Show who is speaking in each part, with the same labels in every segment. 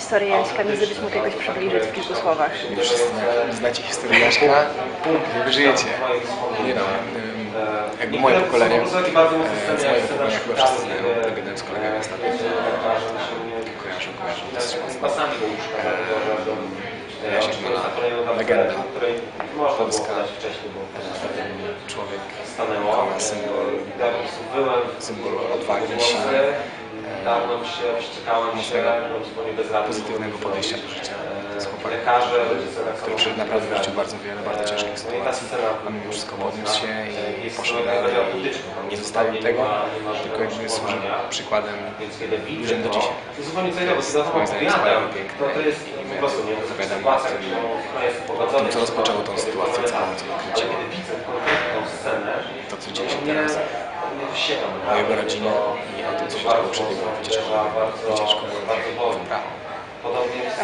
Speaker 1: historię Jaśka byś mógł jakoś przybliżyć w kilku słowach?
Speaker 2: Wszyscy zna- znacie historię Jaszka, jakby żyjecie. Nie no, jakby moje pokolenie, e, z mojego pokolenia chyba wszyscy znają, tak gadałem z kolegami ostatnio, to kojarzą, kojarzą dosyć mocno. E, Jasiek Mala, legenda, polska, e, człowiek, symbol, symbol odwagi, siły,
Speaker 3: Darłem się, wściekałem się,
Speaker 2: mocnego, pozytywnego podejścia do życia. To jest chłopak, który przed naprawdę w życiu bardzo wiele, bardzo ciężkich sytuacji, a mimo wszystko podniósł się i poszedł dalej. i nie zostawił tego, tylko jakby służył przykładem ludziom do dzisiaj.
Speaker 3: Zupełnie co innego,
Speaker 2: To
Speaker 3: to
Speaker 2: jest moim zdaniem wspaniałe, piękne
Speaker 3: no to jest
Speaker 2: i my opowiadamy o tym,
Speaker 3: jest
Speaker 2: co rozpoczęło tą sytuację całą, co
Speaker 3: scenę,
Speaker 2: to co dzieje się teraz,
Speaker 3: nie wysiadam.
Speaker 2: o jego rodzinie i o tym, co się działo przed jego wycieczką.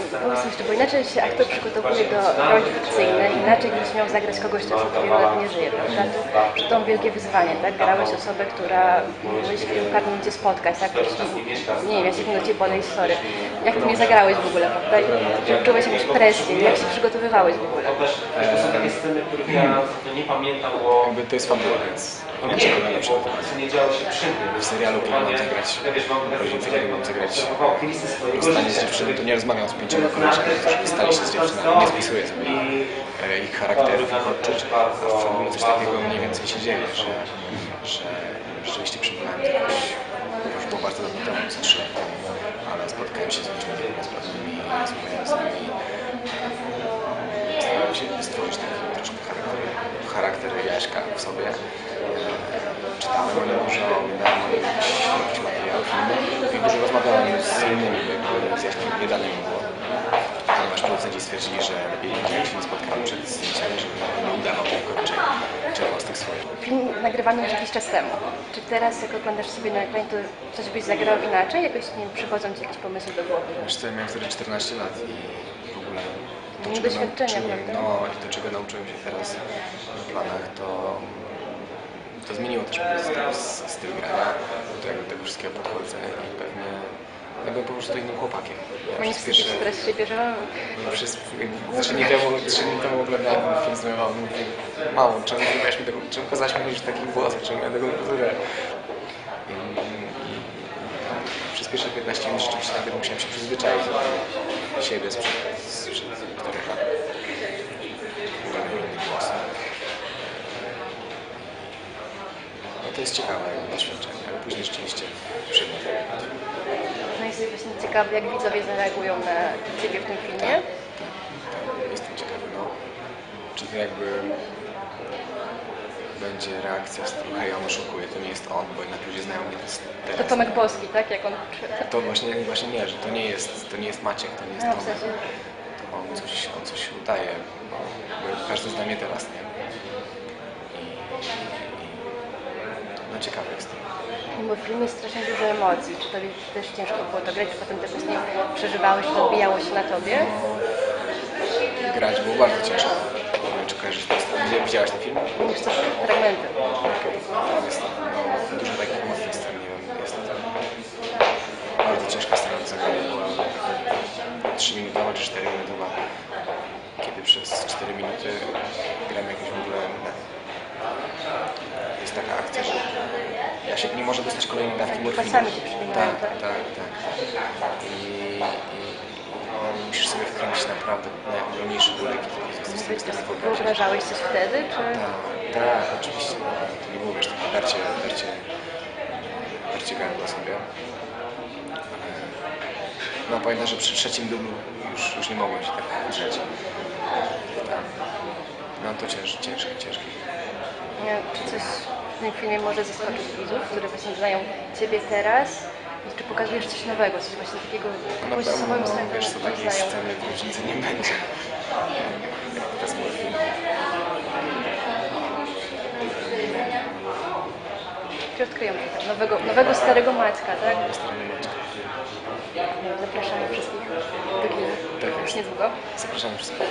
Speaker 3: Scena...
Speaker 1: Pomyśl jeszcze, bo inaczej się aktor przygotowuje do roli fikcyjnej, inaczej niż miał zagrać kogoś, kto już od wielu lat nie żyje, prawda? Tu, tu to wielkie wyzwanie, tak? Grałeś osobę, która mówiłeś w kilku kartach gdzie spotkać, tak? Nie wiem, ja się do ciebie podejść, sorry. Jak ty mnie zagrałeś w ogóle, prawda? Czy czułeś jakąś presję? Jak się przygotowywałeś w ogóle?
Speaker 3: To są takie sceny, których ja no, nie pamiętam, bo
Speaker 2: Jakby to jest fabuła, więc nie
Speaker 3: co nie działo się przy mnie.
Speaker 2: W serialu, kiedy mam zagrać
Speaker 3: Ja wiesz, mam
Speaker 2: rodzicę, kiedy mam zagrać
Speaker 3: swojego
Speaker 2: rozstanie z dziewczyną, to nie rozmawiam z stali się z dziewczynami, nie spisuję sobie e, ich charakterów, ich odczuć, a w fabule coś takiego mniej więcej się dzieje, że, że rzeczywiście przybyłem z jakoś, już było bardzo dawno temu, z trzy lat temu, ale spotkałem się z ludźmi niepełnosprawnymi, rozmawiałem z nimi, starałem się stworzyć taki troszkę charakter, charakter Jaśka w sobie. E, Czytałem dużo, oglądałem jakiś, materiał, filmy i dużo rozmawiałem z innymi, z Jaśkiem nie dane mi było. Ponieważ producenci stwierdzili, że lepiej jak się nie spotkamy przed zdjęciami, żeby nie udawał, tylko czerpał z tych swoich.
Speaker 1: Film nagrywany już jakiś czas temu. Czy teraz, jak oglądasz sobie na ekranie, to coś byś zagrał inaczej? Jakoś, nie wiem, przychodzą ci jakieś pomysły do głowy?
Speaker 2: Wiesz co, ja miałem wtedy 14 lat i w ogóle to,
Speaker 1: Nie
Speaker 2: czego
Speaker 1: doświadczenia,
Speaker 2: nauczyłem,
Speaker 1: prawda?
Speaker 2: no i to, czego nauczyłem się teraz na planach, to, to zmieniło też styl, styl grania, do tego, tego wszystkiego podchodzę i pewnie ja byłem po prostu innym chłopakiem. Ja
Speaker 1: nie
Speaker 2: przez pierwsze-
Speaker 1: się teraz siebie, że
Speaker 2: przez trzy dni temu, trzy dni temu oglądałem film z moją mamą, mówię, mało, czemu mi tego, czemu kazałaś mi w takich włosach, czemu ja tego nie i przez pierwsze 15 minut rzeczywiście nawet musiałem się przyzwyczaić do siebie sprzed, sprzed czterech lat. Zupełnie inny głos. No to jest ciekawe doświadczenie, ale później rzeczywiście przyjemnie.
Speaker 1: Jesteś właśnie ciekawy, jak widzowie zareagują na ciebie w tym filmie.
Speaker 2: Tak, Jestem ciekawy, no. Czy to jakby będzie reakcja w stylu hej, on oszukuje, to nie jest on, bo jednak ludzie znają mnie teraz.
Speaker 1: To Tomek Boski, tak? Jak on...
Speaker 2: To właśnie, właśnie nie, że to nie jest, to nie jest Maciek, to nie jest
Speaker 1: No, w
Speaker 2: Tomek.
Speaker 1: sensie...
Speaker 2: To on coś, on coś udaje, bo, bo każdy zna mnie teraz, nie? I no ciekawy jestem.
Speaker 1: Bo w filmie jest strasznie dużo emocji. Czy to też ciężko było to grać? Potem te później przeżywałeś, to odbijało się na tobie?
Speaker 2: Grać było bardzo ciężko. Nie wiem, czy kojarzysz to. Gdzie widziałaś ten film?
Speaker 1: Niż coś fragmenty.
Speaker 2: Jest no, dużo takich mocnych scen, jest bardzo ciężka scena do zagrania była 3 minutowa czy 4 minutowa, kiedy przez 4 minuty gram jakąś w ogóle taka akcja, że Jasiek nie może dostać kolejnej dawki morfiny. Tak,
Speaker 1: tak?
Speaker 2: tak, tak. I, i, i musisz sobie wkręcić naprawdę bólek sobie w stanie wyobrazić.
Speaker 1: Wyobrażałeś coś wtedy, czy...
Speaker 2: Tak, tak, oczywiście. To nie było wiesz, takie darcie, darcie, darcie gardła sobie. No pamiętam, że przy trzecim dublu już, już nie mogłem się tak drzeć. Tak. No to ciężkie, ciężkie, ciężkie.
Speaker 1: Nie, czy coś w tym filmie może zaskoczyć widzów, którzy właśnie znają Ciebie teraz? Czy pokazujesz coś nowego, coś właśnie takiego
Speaker 2: Na pewno,
Speaker 1: swoją
Speaker 2: no, wiesz co, takiej
Speaker 1: znają?
Speaker 2: sceny w nie będzie. Jak teraz morfina.
Speaker 1: Czy odkryją tak, nowego, nowego starego Maćka, tak?
Speaker 2: Starego Maćka.
Speaker 1: Zapraszamy wszystkich do kina.
Speaker 2: Tak
Speaker 1: Już niedługo.
Speaker 2: Zapraszamy wszystkich.